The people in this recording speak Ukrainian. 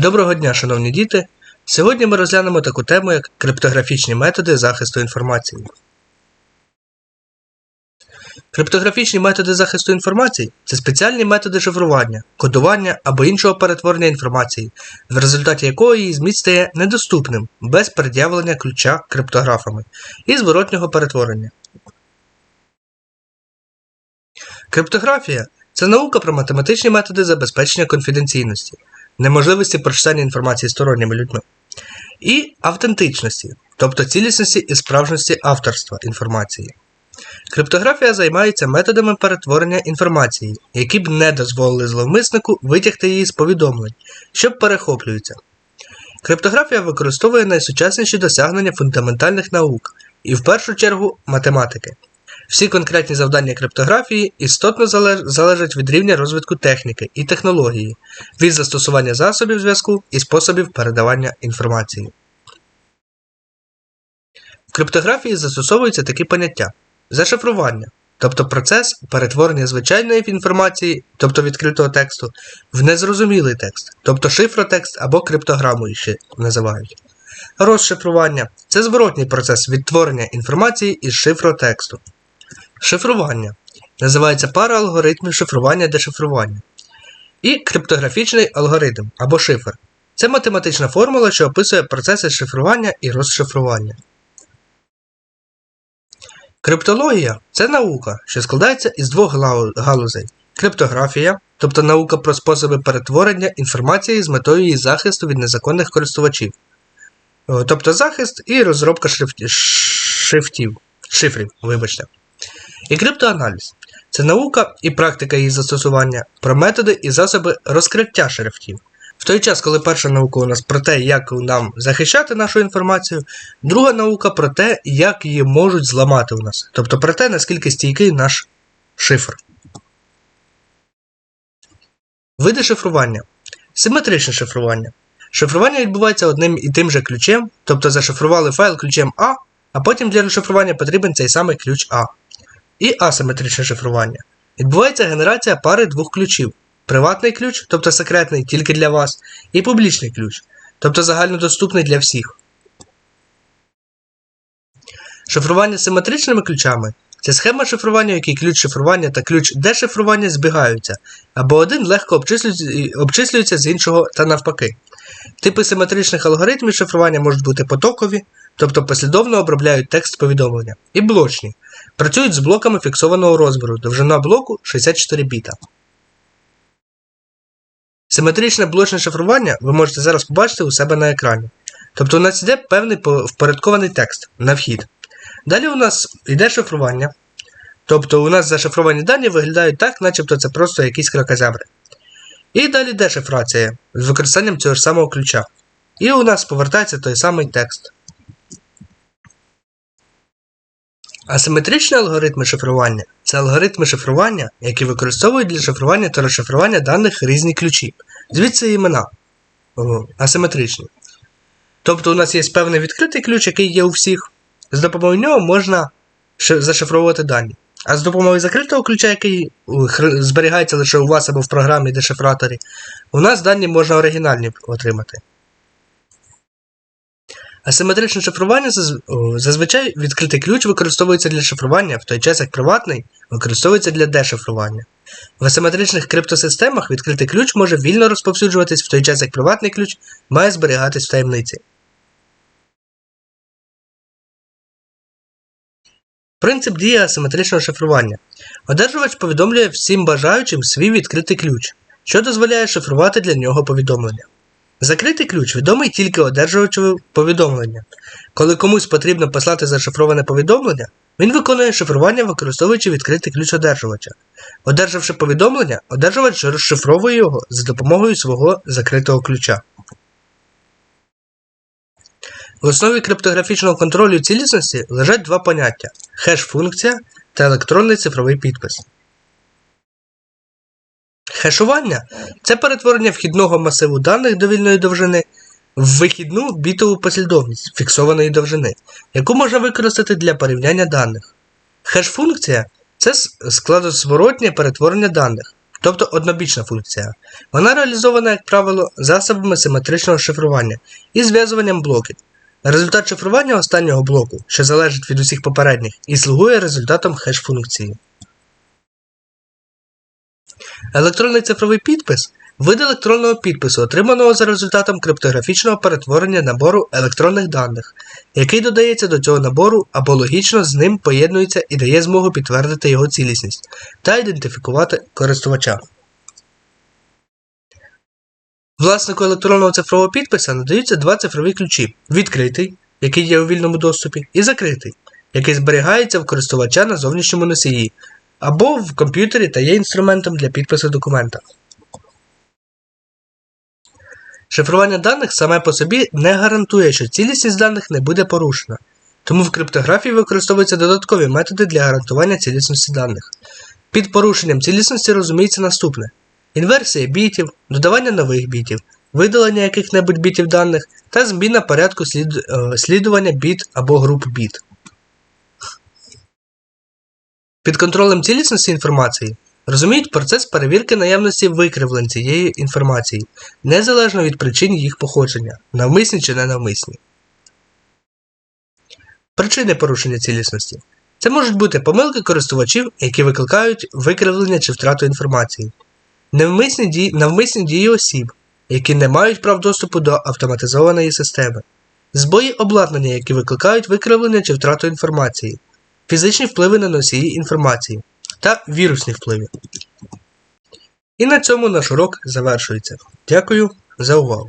Доброго дня, шановні діти! Сьогодні ми розглянемо таку тему, як криптографічні методи захисту інформації. Криптографічні методи захисту інформації це спеціальні методи шифрування, кодування або іншого перетворення інформації, в результаті якої її зміст стає недоступним без пред'явлення ключа криптографами і зворотнього перетворення. Криптографія це наука про математичні методи забезпечення конфіденційності, неможливості прочитання інформації сторонніми людьми, і автентичності, тобто цілісності і справжності авторства інформації. Криптографія займається методами перетворення інформації, які б не дозволили зловмиснику витягти її з повідомлень, що перехоплюються. Криптографія використовує найсучасніші досягнення фундаментальних наук і в першу чергу математики. Всі конкретні завдання криптографії істотно залежать від рівня розвитку техніки і технології, від застосування засобів зв'язку і способів передавання інформації. В криптографії застосовуються такі поняття: зашифрування, тобто процес перетворення звичайної інформації, тобто відкритого тексту, в незрозумілий текст, тобто шифротекст або криптограму ще називають. Розшифрування це зворотній процес відтворення інформації із шифротексту. Шифрування називається пара алгоритмів шифрування дешифрування. І криптографічний алгоритм або шифр це математична формула, що описує процеси шифрування і розшифрування. Криптологія це наука, що складається із двох галузей: криптографія, тобто наука про способи перетворення інформації з метою її захисту від незаконних користувачів, тобто захист і розробка шрифт- шрифтів, шифрів, вибачте. І криптоаналіз це наука і практика її застосування про методи і засоби розкриття шрифтів. В той час, коли перша наука у нас про те, як нам захищати нашу інформацію, друга наука про те, як її можуть зламати у нас, тобто про те, наскільки стійкий наш шифр. Види шифрування. Симетричне шифрування. Шифрування відбувається одним і тим же ключем, тобто зашифрували файл ключем А, а потім для розшифрування потрібен цей самий ключ А. І асиметричне шифрування. Відбувається генерація пари двох ключів: приватний ключ, тобто секретний тільки для вас, і публічний ключ, тобто загальнодоступний для всіх. Шифрування симетричними ключами це схема шифрування, в якій ключ шифрування та ключ дешифрування збігаються, або один легко обчислюється, з іншого та навпаки. Типи симетричних алгоритмів шифрування можуть бути потокові, тобто послідовно обробляють текст повідомлення, і блочні, працюють з блоками фіксованого розміру, довжина блоку 64 біта. Симетричне блочне шифрування ви можете зараз побачити у себе на екрані. Тобто у нас йде певний впорядкований текст на вхід. Далі у нас йде шифрування. Тобто у нас зашифровані дані виглядають так, начебто це просто якісь кракозябри. І далі дешифрація з використанням цього ж самого ключа. І у нас повертається той самий текст. Асиметричні алгоритми шифрування це алгоритми шифрування, які використовують для шифрування та розшифрування даних різні ключі. Звідси імена асиметричні. Тобто у нас є певний відкритий ключ, який є у всіх. З допомогою нього можна зашифровувати дані. А з допомогою закритого ключа, який зберігається лише у вас або в програмі дешифраторі, у нас дані можна оригінальні отримати. Асиметричне шифрування зазвичай відкритий ключ використовується для шифрування, в той час як приватний використовується для дешифрування. В асиметричних криптосистемах відкритий ключ може вільно розповсюджуватись, в той час як приватний ключ має зберігатись в таємниці. Принцип дії асиметричного шифрування. Одержувач повідомлює всім бажаючим свій відкритий ключ, що дозволяє шифрувати для нього повідомлення. Закритий ключ відомий тільки одержувачеві повідомлення. Коли комусь потрібно послати зашифроване повідомлення, він виконує шифрування, використовуючи відкритий ключ одержувача. Одержавши повідомлення, одержувач розшифровує його за допомогою свого закритого ключа. В основі криптографічного контролю цілісності лежать два поняття хеш-функція та електронний цифровий підпис. Хешування це перетворення вхідного масиву даних довільної довжини в вихідну бітову послідовність фіксованої довжини, яку можна використати для порівняння даних. Хеш-функція це с- складозворотнє перетворення даних, тобто однобічна функція. Вона реалізована, як правило, засобами симетричного шифрування і зв'язуванням блоків. Результат шифрування останнього блоку, що залежить від усіх попередніх, і слугує результатом хеш-функції. Електронний цифровий підпис вид електронного підпису, отриманого за результатом криптографічного перетворення набору електронних даних, який додається до цього набору або логічно з ним поєднується і дає змогу підтвердити його цілісність та ідентифікувати користувача. Власнику електронного цифрового підписа надаються два цифрові ключі: відкритий, який є у вільному доступі, і закритий, який зберігається в користувача на зовнішньому носії, або в комп'ютері та є інструментом для підпису документа. Шифрування даних саме по собі не гарантує, що цілісність даних не буде порушена, тому в криптографії використовуються додаткові методи для гарантування цілісності даних. Під порушенням цілісності розуміється наступне: інверсія бітів, додавання нових бітів, видалення яких-небудь бітів даних та зміна порядку слід... е, слідування біт або груп біт. Під контролем цілісності інформації розуміють процес перевірки наявності викривлень цієї інформації, незалежно від причин їх походження, навмисні чи ненавмисні. Причини порушення цілісності. Це можуть бути помилки користувачів, які викликають викривлення чи втрату інформації, навмисні дії, навмисні дії осіб, які не мають прав доступу до автоматизованої системи, збої обладнання, які викликають викривлення чи втрату інформації, фізичні впливи на носії інформації та вірусні впливи. І на цьому наш урок завершується. Дякую за увагу!